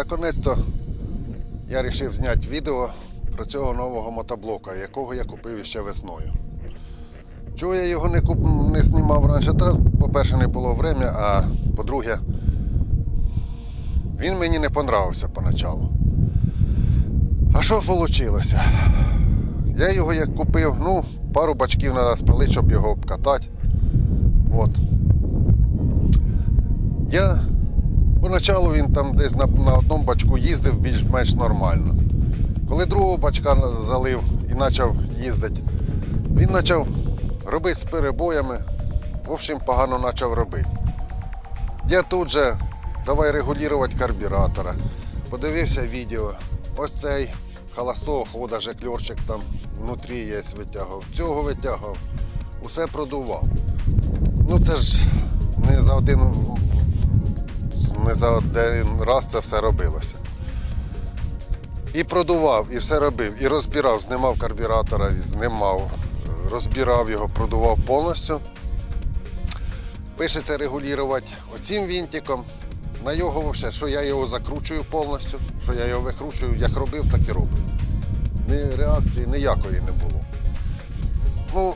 наконець-то я вирішив зняти відео про цього нового мотоблока, якого я купив ще весною. Чого я його не, куп... не знімав раніше? Та, по-перше, не було времени, а по-друге, він мені не понравився поначалу. А що вийшло? Я його як купив, ну, пару бачків треба спалити, щоб його обкатати. От. Я поначалу він там десь на, на одному бачку їздив більш-менш нормально. Коли другого бачка залив і почав їздити, він почав робити з перебоями. В общем, погано почав робити. Я тут же давай регулювати карбюратора. Подивився відео. Ось цей холостого хода, жекльорчик там внутрі є, витягував. Цього витягував. Усе продував. Ну це ж не за один, не за один раз це все робилося. І продував, і все робив, і розбирав, знімав карбюратора, знімав, розбирав його, продував повністю. Пишеться регулювати оцим вінтиком. На його вообще, що я його закручую повністю, що я його викручую, як робив, так і роблю. Ні реакції ніякої не було. Ну,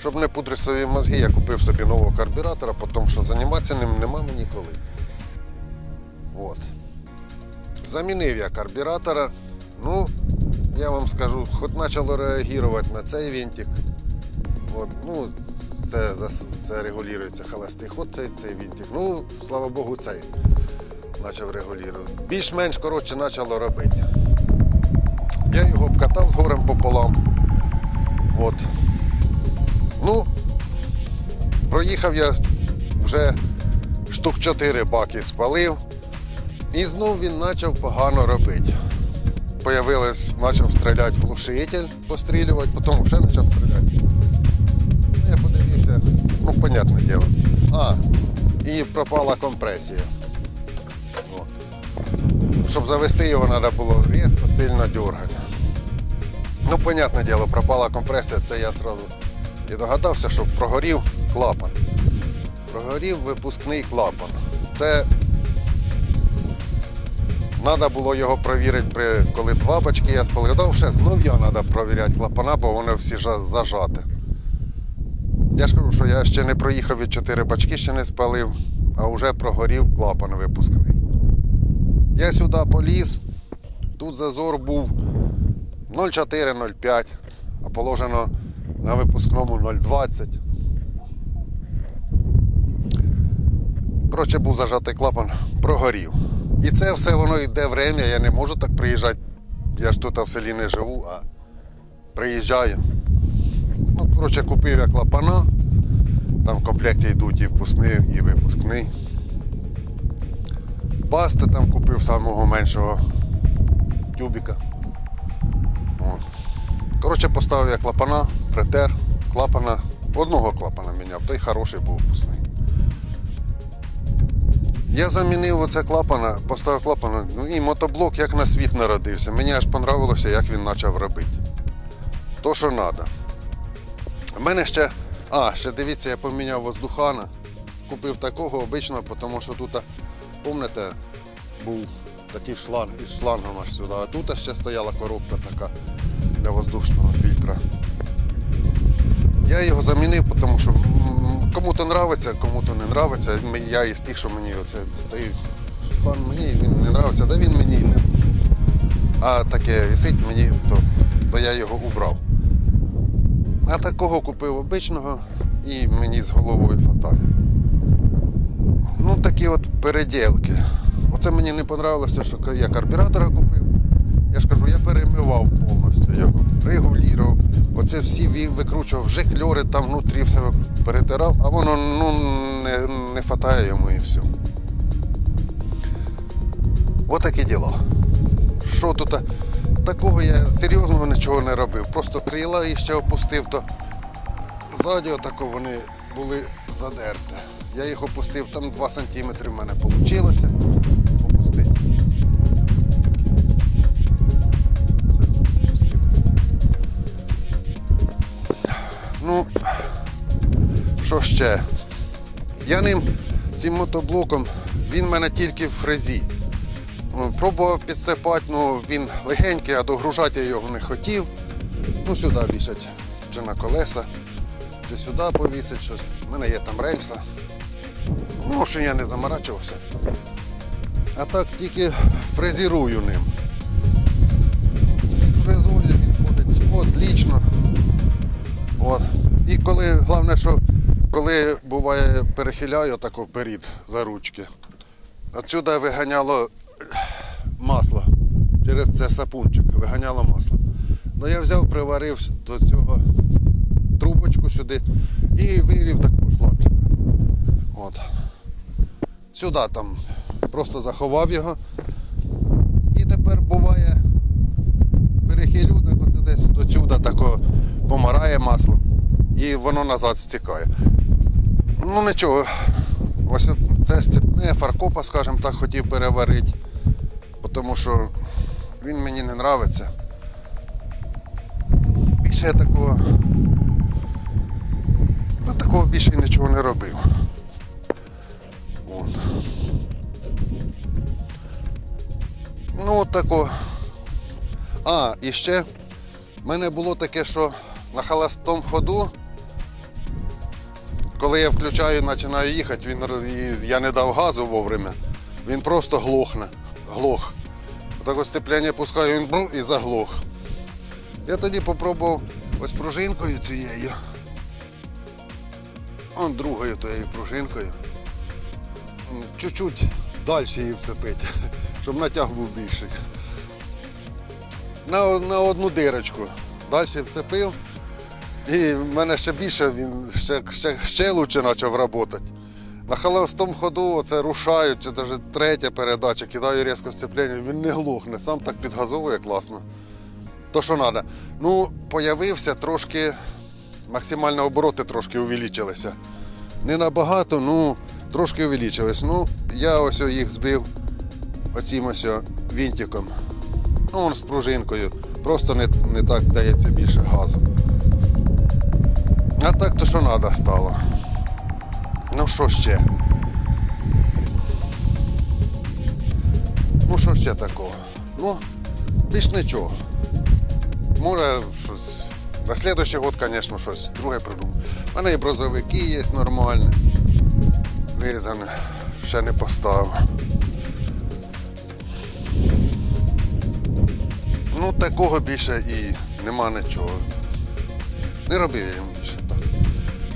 щоб не пудрити свої мозги, я купив собі нового карбюратора, тому що займатися ним нема мені коли. От. Замінив я карбюратора. Ну, я вам скажу, хоч почало реагувати на цей винтик. От, ну, це, це регулюється холостий ход, цей, цей винтик. Ну, слава Богу, цей почав регулювати. Більш-менш коротше почало робити. Я його обкатав з горем пополам. От. Ну, проїхав я вже штук 4 баки спалив. І знов він почав погано робити. Появилось, почав стріляти глушитель, пострілювати, потім вже почав стріляти. Я подивився, ну, понятне діло. А, і пропала компресія. О. Щоб завести його, треба було різко, сильно дергати. Ну, понятне діло, пропала компресія, це я одразу і догадався, що прогорів клапан. Прогорів випускний клапан. Це Треба було його перевірити, при, коли два бачки я. Да, ще знов я треба перевіряти клапана, бо вони всі жа- зажаті. Я ж кажу, що я ще не проїхав від 4 бачки, ще не спалив, а вже прогорів клапан випускний. Я сюди поліз, тут зазор був 0,4-0,5, а положено на випускному 0,20. Коротше, був зажатий клапан, прогорів. І це все воно йде время, я не можу так приїжджати. Я ж тут в селі не живу, а приїжджаю. Ну, коротше, купив я клапана. Там в комплекті йдуть і впускний, і випускний. Пасти там купив самого меншого тюбіка. О. Коротше, поставив я клапана, притер, клапана, одного клапана міняв, той хороший був впускний. Я замінив оце клапана, поставив клапана, ну і мотоблок як на світ народився. Мені аж понравилося, як він почав робити. То, що треба. У мене ще. А, ще дивіться, я поміняв воздухана. Купив такого обичного, тому що тут, пам'ятаєте, був такий шланг із шлангом аж сюди. А тут ще стояла коробка така для воздушного фільтра. Я його замінив, тому що кому-то нравиться, кому-то не нравиться. Я із тих, що мені оце, цей шланг мені він не нравиться, да він мені не. А таке висить мені, то, то я його убрав. А такого купив обичного і мені з головою фатає. Ну такі от переділки. Оце мені не понравилося, що я карбюратора купив. Я ж кажу, я перемивав повністю його, регулював. Оце всі викручував, жикльори там внутрі все перетирав, а воно ну, не, не фатає йому і все. Отакі діла. Що тут? Такого я серйозного нічого не робив. Просто крила і ще опустив, то ззаді отако вони були задерті. Я їх опустив, там 2 см в мене вийшло. Ну, що ще? Я ним, цим мотоблоком, він в мене тільки в фрезі. Пробував підсипати, ну він легенький, а догружати я його не хотів. Ну сюди вішать, чи на колеса, чи сюди повісить щось. У мене є там рельса. Ну, що я не заморачувався. А так тільки фрезерую ним. От. І коли, головне, що коли буває перехиляю так вперед за ручки, отсюди виганяло масло. Через це сапунчик виганяло масло. Ну я взяв, приварив до цього трубочку сюди і вивів таку шланчика. От. Сюди там просто заховав його. І тепер буває перехилю, так оце десь до сюди тако помарає масло і воно назад стікає. Ну нічого, ось це степне фаркопа, скажімо так, хотів переварити, тому що він мені не нравиться. Більше я такого. Ну, такого більше нічого не робив. Вон. Ну, от тако. А, і ще в мене було таке, що на холостому ходу, коли я включаю і починаю їхати, він, я не дав газу вовремя, він просто глохне. Глох. Так ось сцепляння пускаю, він бру і заглох. Я тоді попробував ось пружинкою цією. Он другою тією пружинкою. Чуть-чуть далі її вцепити, щоб натяг був більший. На, на одну дирочку. Далі вцепив. І в мене ще більше він ще, ще, ще лучше почав працювати. На холостому ходу оце рушаю, чи навіть третя передача, кидаю різко сцеплення, він не глухне, сам так підгазовує класно. То що треба. Ну, появився трошки, максимально обороти трошки увеличилися. Не набагато, ну трошки увеличились. Ну, я ось їх збив оцім ось вінтиком. Ну, он з пружинкою. Просто не, не так дається більше газу. А так то що треба стало. Ну що ще? Ну що ще такого? Ну, більш нічого. Може щось. На слідуючий год, звісно, щось друге придумаю. У мене і брозовики є нормальні. Вирізане. Ще не поставив. Ну, такого більше і нема нічого. Не робив так.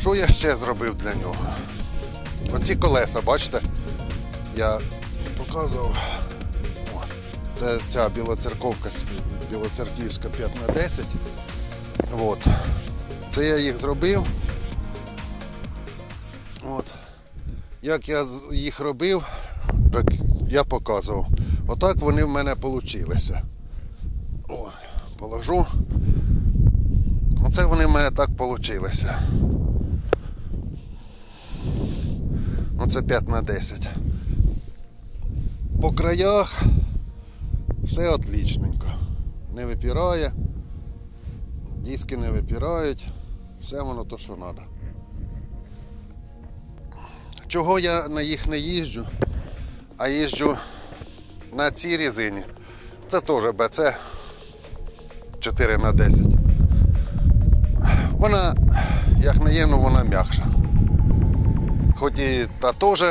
Що я ще зробив для нього? Оці колеса, бачите? Я показував. О, це ця білоцерковка, білоцерківська 5 на 10. От. Це я їх зробив. От. Як я їх робив, так я показував. Отак вони в мене вийшли. О, положу. Оце вони в мене так вийшли. Оце 5 на 10. По краях все отлічненько. Не випирає, диски не випирають, все воно то, що треба. Чого я на їх не їжджу, а їжджу на цій резині. Це теж БЦ 4 на 10. Вона, як не є, ну вона м'якша. Хоч і та теж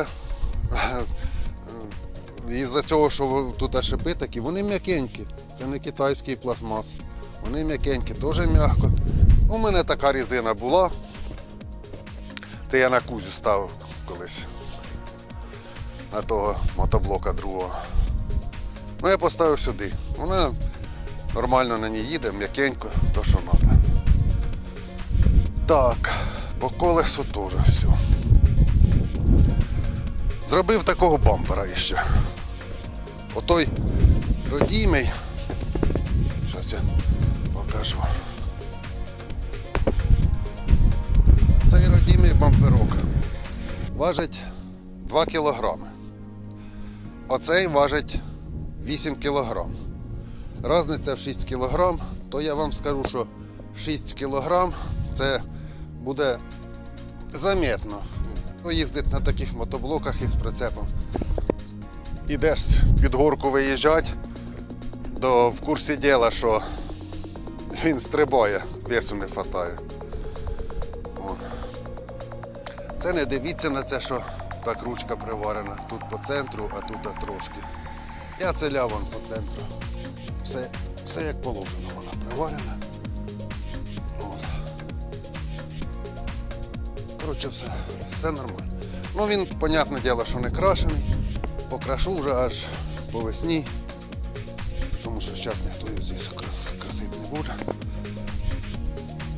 із-за цього, що тут шипи такі, вони м'якенькі. Це не китайський пластмас. Вони м'якенькі, теж м'яко. У мене така резина була. Це я на кузю ставив колись. На того мотоблока другого. Ну я поставив сюди. Вона нормально на ній їде, м'якенько, то що треба. Так, по колесу теж все. Зробив такого бампера іще. Отой родімий. Зараз я покажу. Цей родімий бамперок важить 2 кілограми. Оцей важить 8 кілограм. Разниця в 6 кілограм, то я вам скажу, що 6 кілограм це буде замітно. Їздить на таких мотоблоках із прицепом, ідеш під горку виїжджати, то в курсі діла, що він стрибає, весу не вистачає. Це не дивіться на це, що так ручка приварена. Тут по центру, а тут трошки. Я це ляван по центру. Все, все як положено, вона приварена. Коротше, все, все нормально. Ну він, понятне діло, що не крашений. Покрашу вже аж по весні. Тому що зараз ніхто його здесь крас- красити не буде.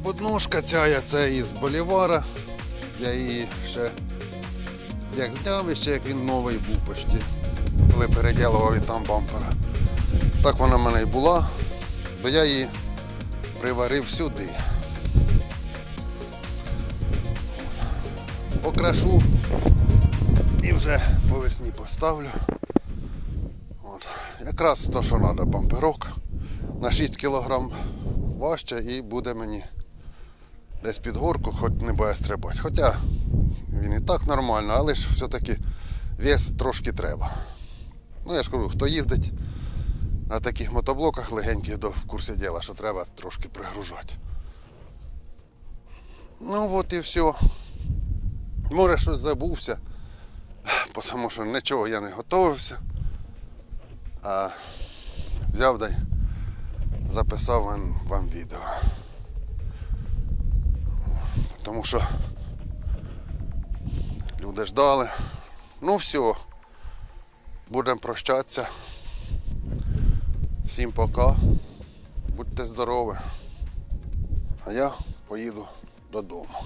Подножка ця це із болівара. Я її ще як зняв, і ще як він новий був почти, коли переділував і там бампера. Так вона в мене і була, то я її приварив сюди. Покрашу і вже по весні поставлю. От. Якраз то, що треба, бамперок на 6 кг важче і буде мені десь під горку, хоч не буде стрибати. Хоча він і так нормально, але ж все-таки вес трошки треба. Ну я ж кажу, хто їздить на таких мотоблоках легеньких, то в курсі діла, що треба трошки пригружати. Ну от і все. Може щось забувся, тому що нічого я не готувався. А взяв да й записав вам, вам відео. Тому що люди ждали. Ну все. Будемо прощатися. Всім пока. Будьте здорові. А я поїду додому.